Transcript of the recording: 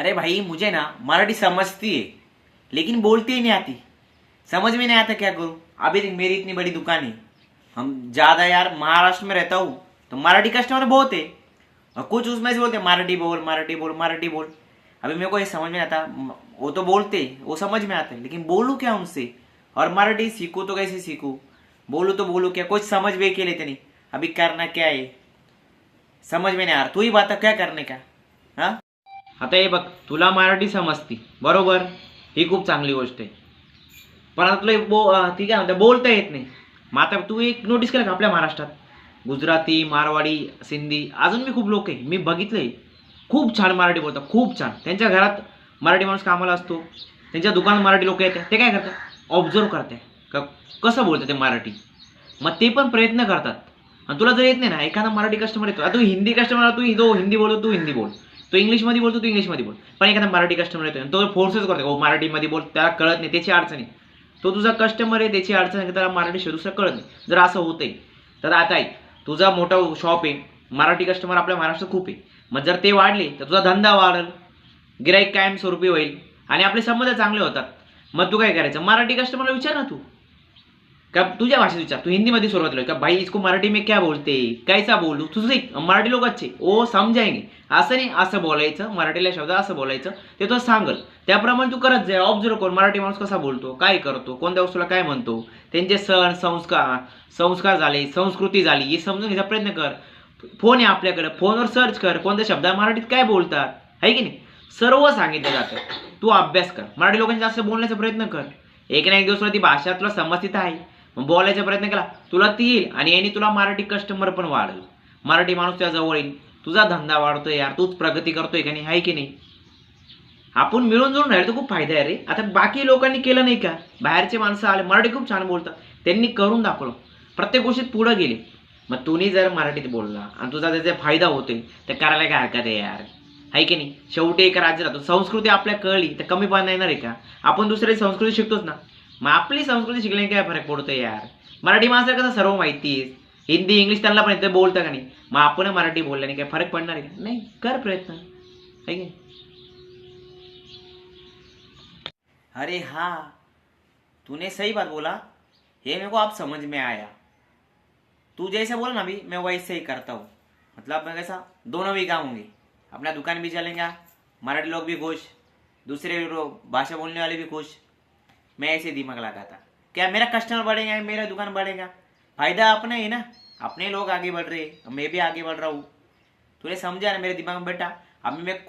अरे भाई, मुझे ना मराठी समझती है, लेकिन बोलती ही नहीं आती। समझ में नहीं आता क्या करूँ? अभी मेरी इतनी बड़ी दुकान है। हम ज़्यादा यार महाराष्ट्र में रहता हूँ तो मराठी कस्टमर बहुत है। और कुछ उसमें से बोलते मराठी बोल मराठी बोल मराठी बोल। अभी मेरे को ये समझ में आता। वो तो बोलते वो समझ में आते लेकिन बोलूँ क्या उनसे? और मराठी सीखूँ तो कैसे सीखूँ? बोलूँ तो बोलूँ क्या? कुछ समझ में के लेते नहीं अभी करना क्या है? समझ में नहीं आ रहा। तू ही बात क्या करने का? आता हे बघ तुला मराठी समजती. बरोबर? ही खूप चांगली गोष्ट आहे. पण आता तुला बो ती काय म्हणते बोलता येत नाही. मग आता तू एक नोटीस केलं का आपल्या महाराष्ट्रात? गुजराती मारवाडी सिंधी अजून मी खूप लोक आहे. मी बघितलंय. खूप छान मराठी बोलतात खूप छान. त्यांच्या घरात मराठी माणूस कामाला असतो. त्यांच्या दुकानात मराठी लोक येतात. ते काय करतात? ऑब्झर्व करते का कसं बोलतात ते मराठी? मग ते पण प्रयत्न करतात. आणि तुला जर येत नाही ना एखादा मराठी कस्टमर येतो. आता तू हिंदी कस्टमर तू जो हिंदी बोलतो तू हिंदी बोल. तो इंग्लिशमध्ये बोलतो तू इंग्लिशमध्ये बोल पण एखादा मराठी कस्टमर येतो आणि तो फोर्सच करतो हो मराठीमध्ये बोल त्याला कळत नाही त्याची अडचण आहे. तो तुझा कस्टमर आहे त्याची अडचण आहे त्याला मराठी शोधू दुसरं कळत नाही. जर असं होतंय तर आता ऐक तुझा मोठा शॉप आहे मराठी कस्टमर आपल्या महाराष्ट्रात खूप आहे. मग जर ते वाढले तर तुझा धंदा वाढेल गिराईक कायमस्वरूपी होईल आणि आपले संबंध चांगले होतात. मग तू काय करायचं? मराठी कस्टमरला विचार ना तू. का तुझ्या भाषेत विचार तू हिंदीमध्ये सुरुवात का भाई इसको मराठी में क्या बोलते? कायचा बोलू? तुझं एक मराठी लोक अच्छे. ओ समजायगे असं नाही असं बोलायचं. मराठीला शब्द असं बोलायचं. ते तो सांगल. त्याप्रमाणे तू करत जाय ऑब्झर्व कर मराठी माणूस कसा बोलतो काय करतो कोणत्या वस्तूला काय म्हणतो. त्यांचे सण संस्कार संस्कार झाले संस्कृती झाली हे समजून घ्यायचा प्रयत्न कर. फोन आहे आपल्याकडे. फोनवर सर्च कर कोणत्या शब्दा मराठीत काय बोलतात. आहे की नाही? सर्व सांगितलं जातं. तू अभ्यास कर. मराठी लोकांशी जास्त बोलण्याचा प्रयत्न कर. एक ना एक दिवस तुला ती भाषा तुला समजतीत आहे. मग बोलायचा प्रयत्न केला तुला ती येईल आणि यांनी तुला मराठी कस्टमर पण वाढेल. मराठी माणूस त्याजवळ येईल तुझा धंदा वाढतोय यार तूच प्रगती करतोय का नाही आहे की नाही? आपण मिळून जुळून राहिलं तर खूप फायदा आहे रे. आता बाकी लोकांनी केलं नाही का? बाहेरचे माणसं आले मराठी खूप छान बोलतात. त्यांनी करून दाखवलं. प्रत्येक गोष्टीत पुढं गेले. मग तुम्ही जर मराठीत बोलला आणि तुझा त्याचा फायदा होतोय तर करायला काय हरकत आहे यार? आहे की नाही? शेवटी एक राज्य राहतो. संस्कृती आपल्या कळली तर कमी पण येणार आहे का? आपण दुसरी संस्कृती शिकतोच ना. मग आपली संस्कृती शिकल्याने काय फरक पडतो यार? मराठी माणसाला कसं सर्व माहिती आहे? हिंदी इंग्लिश त्यांना पण येतं बोलतं का नाही? मग आपण मराठी बोलल्याने काय फरक पडणार आहे का? नाही कर प्रयत्न. आहे अरे हाँ तूने सही बात बोला. ये मेरे को आप समझ में आया. तू जैसे बोला ना अभी मैं वैसे ही करता हूँ. मतलब मैं कैसा? दोनों भी काम होंगे. अपना दुकान भी चलेंगे मराठी लोग भी खुश दूसरे लोग भाषा बोलने वाले भी खुश. मैं ऐसे दिमाग लगाता। क्या मेरा कस्टमर बढ़ेगा मेरा दुकान बढ़ेगा? फ़ायदा अपना ही ना। अपने लोग आगे बढ़ रहे हैं मैं भी आगे बढ़ रहा हूँ। तुझे समझा ना मेरे दिमाग में, बेटा। अभी मैं